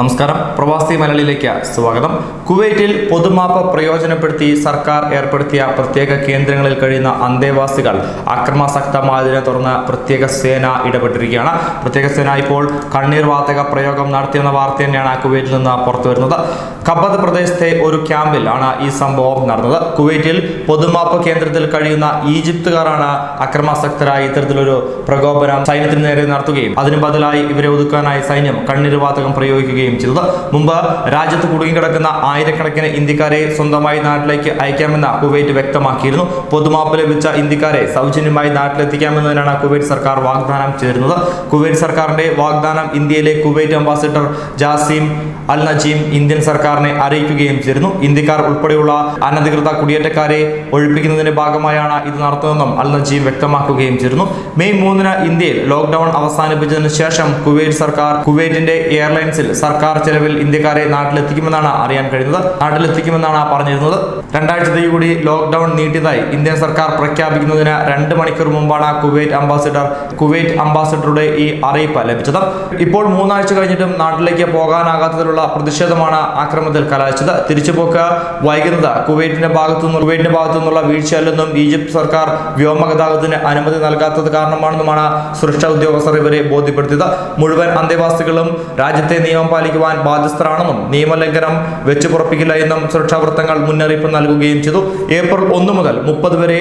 നമസ്കാരം. പ്രവാസി മലയാളിയിലേക്ക് സ്വാഗതം. കുവൈറ്റിൽ പൊതുമാപ്പ് പ്രയോജനപ്പെടുത്തി സർക്കാർ ഏർപ്പെടുത്തിയ പ്രത്യേക കേന്ദ്രങ്ങളിൽ കഴിയുന്ന അന്തേവാസികൾ അക്രമാസക്തമായതിനെ തുടർന്ന് പ്രത്യേക സേന ഇടപെട്ടിരിക്കുകയാണ്. പ്രത്യേക സേന ഇപ്പോൾ കണ്ണീർ വാതക പ്രയോഗം നടത്തിയെന്ന വാർത്ത തന്നെയാണ് കുവൈറ്റിൽ നിന്ന് പുറത്തു വരുന്നത് കബദ് പ്രദേശത്തെ ഒരു ക്യാമ്പിൽ ആണ് ഈ സംഭവം നടന്നത്. കുവൈറ്റിൽ പൊതുമാപ്പ് കേന്ദ്രത്തിൽ കഴിയുന്ന ഈജിപ്തുകാരാണ് അക്രമാസക്തരായി ഇത്തരത്തിലൊരു പ്രകോപനം സൈന്യത്തിന് നേരെ നടത്തുകയും അതിന് ബദലായി ഇവരെ ഒതുക്കാനായി സൈന്യം കണ്ണീർ വാതകം പ്രയോഗിക്കുകയും ചെയ്തത്. മുമ്പ് രാജ്യത്ത് കുടുങ്ങിക്കിടക്കുന്ന ആയിരക്കണക്കിന് ഇന്ത്യക്കാരെ സ്വന്തമായി നാട്ടിലേക്ക് അയക്കാമെന്ന് കുവൈറ്റ് വ്യക്തമാക്കിയിരുന്നു. പൊതുമാപ്പ് ലഭിച്ച ഇന്ത്യക്കാരെ സൗജന്യമായി നാട്ടിലെത്തിക്കാമെന്നതിനാണ് കുവൈറ്റ് സർക്കാർ വാഗ്ദാനം ചേരുന്നത് കുവൈറ്റ് സർക്കാരിന്റെ വാഗ്ദാനം ഇന്ത്യയിലെ Kuwait ambassador Jasim Al Najeem Indian സർക്കാരിനെ അറിയിക്കുകയും ചെയ്തിരുന്നു. ഇന്ത്യക്കാർ ഉൾപ്പെടെയുള്ള അനധികൃത കുടിയേറ്റക്കാരെ ഒഴിപ്പിക്കുന്നതിന്റെ ഭാഗമായാണ് ഇത് നടത്തുന്നതെന്നും അൽ നജീം വ്യക്തമാക്കുകയും ചെയ്തിരുന്നു. മെയ് മൂന്നിന് ഇന്ത്യയിൽ ലോക്ക്ഡൌൺ അവസാനിപ്പിച്ചതിന് ശേഷം കുവൈറ്റ് സർക്കാർ കുവൈറ്റിന്റെ എയർലൈൻസിൽ സർക്കാർ ചെലവിൽ ഇന്ത്യക്കാരെ നാട്ടിലെത്തിക്കുമെന്നാണ് അറിയാൻ കഴിയുന്നത്. നാട്ടിലെത്തിക്കുമെന്നാണ് പറഞ്ഞിരുന്നത്. രണ്ടാഴ്ചത്തേക്ക് കൂടി ലോക്ക്ഡൌൺ നീട്ടിയതായി ഇന്ത്യൻ സർക്കാർ പ്രഖ്യാപിക്കുന്നതിന് രണ്ട് മണിക്കൂർ മുമ്പാണ് കുവൈറ്റ് അംബാസിഡർ കുവൈറ്റ് അംബാസിഡറുടെ ഈ അറിയിപ്പ് ലഭിച്ചത്. ഇപ്പോൾ മൂന്നാഴ്ച കഴിഞ്ഞിട്ടും നാട്ടിലേക്ക് പോകാനാകാത്തതിലുള്ള പ്രതിഷേധമാണ് ആക്രമണത്തിൽ കലാശിച്ചത്. തിരിച്ചുപോക്ക് വൈകുന്നത് കുവൈറ്റിന്റെ ഭാഗത്തു നിന്ന് കുവൈറ്റിന്റെ ഭാഗത്തു നിന്നുള്ള വീഴ്ചയല്ലെന്നും ഈജിപ്ത് സർക്കാർ വ്യോമഗതാഗതത്തിന് അനുമതി നൽകാത്തത് കാരണമാണെന്നുമാണ് സുരക്ഷാ ഉദ്യോഗസ്ഥർ ഇവരെ ബോധ്യപ്പെടുത്തിയത്. മുഴുവൻ അന്തേവാസികളും രാജ്യത്തെ നിയമം പാലിക്കുവാൻ ബാധ്യസ്ഥരാണെന്നും നിയമലംഘനം വെച്ചുപുറപ്പിക്കില്ല എന്നും സുരക്ഷാ വൃത്തങ്ങൾ മുന്നറിയിപ്പ് നൽകുകയും ചെയ്തു. ഏപ്രിൽ ഒന്ന് മുതൽ മുപ്പത് വരെ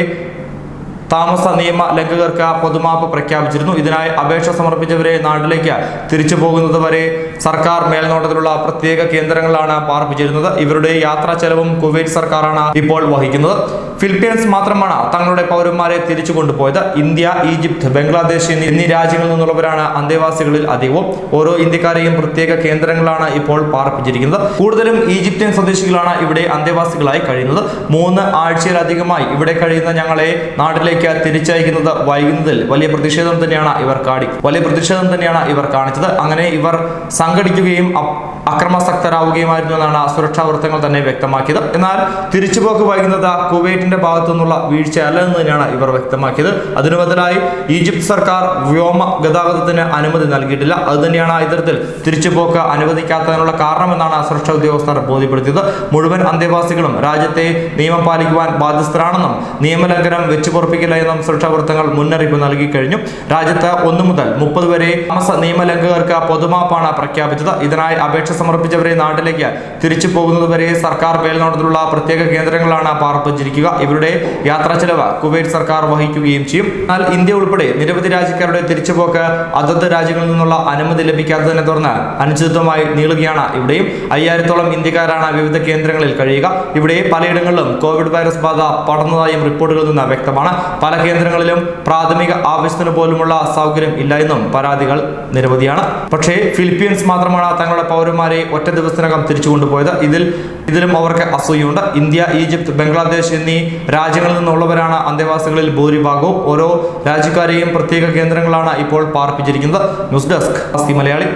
താമസ നിയമ ലംഘകർക്ക് പൊതുമാപ്പ് പ്രഖ്യാപിച്ചിരുന്നു. ഇതിനായി അപേക്ഷ സമർപ്പിച്ചവരെ നാട്ടിലേക്ക് തിരിച്ചു പോകുന്നത് വരെ സർക്കാർ മേൽനോട്ടത്തിലുള്ള പ്രത്യേക കേന്ദ്രങ്ങളാണ് പാർപ്പിച്ചിരുന്നത്. ഇവരുടെ യാത്രാ ചെലവും കുവൈറ്റ് സർക്കാരാണ് ഇപ്പോൾ വഹിക്കുന്നത്. ഫിലിപ്പീൻസ് മാത്രമാണ് തങ്ങളുടെ പൗരന്മാരെ തിരിച്ചു കൊണ്ടുപോയത്. ഇന്ത്യ ഈജിപ്ത് ബംഗ്ലാദേശ് എന്നീ രാജ്യങ്ങളിൽ നിന്നുള്ളവരാണ് അന്തേവാസികളിൽ അധികവും. ഓരോ ഇന്ത്യക്കാരെയും പ്രത്യേക കേന്ദ്രങ്ങളാണ് ഇപ്പോൾ പാർപ്പിച്ചിരിക്കുന്നത്. കൂടുതലും ഈജിപ്ഷ്യൻ സ്വദേശികളാണ് ഇവിടെ അന്തേവാസികളായി കഴിയുന്നത്. മൂന്ന് ആഴ്ചയിലധികമായി ഇവിടെ കഴിയുന്ന ഞങ്ങളെ നാട്ടിലേക്ക് തിരിച്ചയക്കുന്നത് വൈകുന്നതിൽ വലിയ പ്രതിഷേധം തന്നെയാണ് ഇവർ കാടി വലിയ പ്രതിഷേധം തന്നെയാണ് ഇവർ കാണിച്ചത്. അങ്ങനെ ഇവർ സംഘടിക്കുകയും അക്രമാസക്തരാവുകയുമായിരുന്നു എന്നാണ് സുരക്ഷാ വൃത്തങ്ങൾ തന്നെ വ്യക്തമാക്കിയത്. എന്നാൽ തിരിച്ചുപോക്ക് വൈകുന്നത് കുവൈറ്റിന്റെ ഭാഗത്തു നിന്നുള്ള വീഴ്ച അല്ലെന്ന് തന്നെയാണ് ഇവർ വ്യക്തമാക്കിയത്. അതിനു ബദലായി ഈജിപ്ത് സർക്കാർ വ്യോമ ഗതാഗതത്തിന് അനുമതി നൽകിയിട്ടില്ല. അതുതന്നെയാണ് ഇത്തരത്തിൽ തിരിച്ചുപോക്ക് അനുവദിക്കാത്തതിനുള്ള കാരണമെന്നാണ് സുരക്ഷാ ഉദ്യോഗസ്ഥർ ബോധ്യപ്പെടുത്തിയത്. മുഴുവൻ അന്തേവാസികളും രാജ്യത്തെ നിയമം പാലിക്കുവാൻ ബാധ്യസ്ഥരാണെന്നും നിയമലംഘനം വെച്ചു എന്നും സുരക്ഷാ വൃത്തങ്ങൾ മുന്നറിയിപ്പ് നൽകി കഴിഞ്ഞു രാജ്യത്ത് ഒന്നു മുതൽ മുപ്പത് വരെ താമസ നിയമലംഘകർക്ക് പൊതുമാപ്പാണ് പ്രഖ്യാപിച്ചത്. ഇതിനായി അപേക്ഷ സമർപ്പിച്ചവരെ നാട്ടിലേക്ക് തിരിച്ചു പോകുന്നതുവരെ സർക്കാർ മേൽനോട്ടത്തിലുള്ള പ്രത്യേക കേന്ദ്രങ്ങളാണ് പാർപ്പിച്ചിരിക്കുക. ഇവരുടെ യാത്രാ ചെലവ് കുവൈറ്റ് സർക്കാർ വഹിക്കുകയും ചെയ്യും. എന്നാൽ ഇന്ത്യ ഉൾപ്പെടെ നിരവധി രാജ്യക്കാരുടെ തിരിച്ചുപോക്ക് അതത് രാജ്യങ്ങളിൽ നിന്നുള്ള അനുമതി ലഭിക്കാത്തതിനെ തുടർന്ന് അനിശ്ചിതമായി നീളുകയാണ് ഇവിടെയും. അയ്യായിരത്തോളം ഇന്ത്യക്കാരാണ് വിവിധ കേന്ദ്രങ്ങളിൽ കഴിയുക. ഇവിടെ പലയിടങ്ങളിലും കോവിഡ് വൈറസ് ബാധ പടർന്നതായും റിപ്പോർട്ടുകളിൽ നിന്ന് വ്യക്തമാണ്. പല കേന്ദ്രങ്ങളിലും പ്രാഥമിക ആവശ്യത്തിന് പോലുമുള്ള സൗകര്യം ഇല്ല എന്നും പരാതികൾ നിരവധിയാണ്. പക്ഷേ ഫിലിപ്പീൻസ് മാത്രമാണ് തങ്ങളുടെ പൗരന്മാരെ ഒറ്റ ദിവസത്തിനകം തിരിച്ചു കൊണ്ടുപോയത്. ഇതിൽ ഇതിലും അവർക്ക് അസൂയുണ്ട്. ഇന്ത്യ ഈജിപ്ത് ബംഗ്ലാദേശ് എന്നീ രാജ്യങ്ങളിൽ നിന്നുള്ളവരാണ് അന്തേവാസികളിൽ ഭൂരിഭാഗവും. ഓരോ രാജ്യക്കാരെയും പ്രത്യേക കേന്ദ്രങ്ങളാണ് ഇപ്പോൾ പാർപ്പിച്ചിരിക്കുന്നത്. News desk Malayali.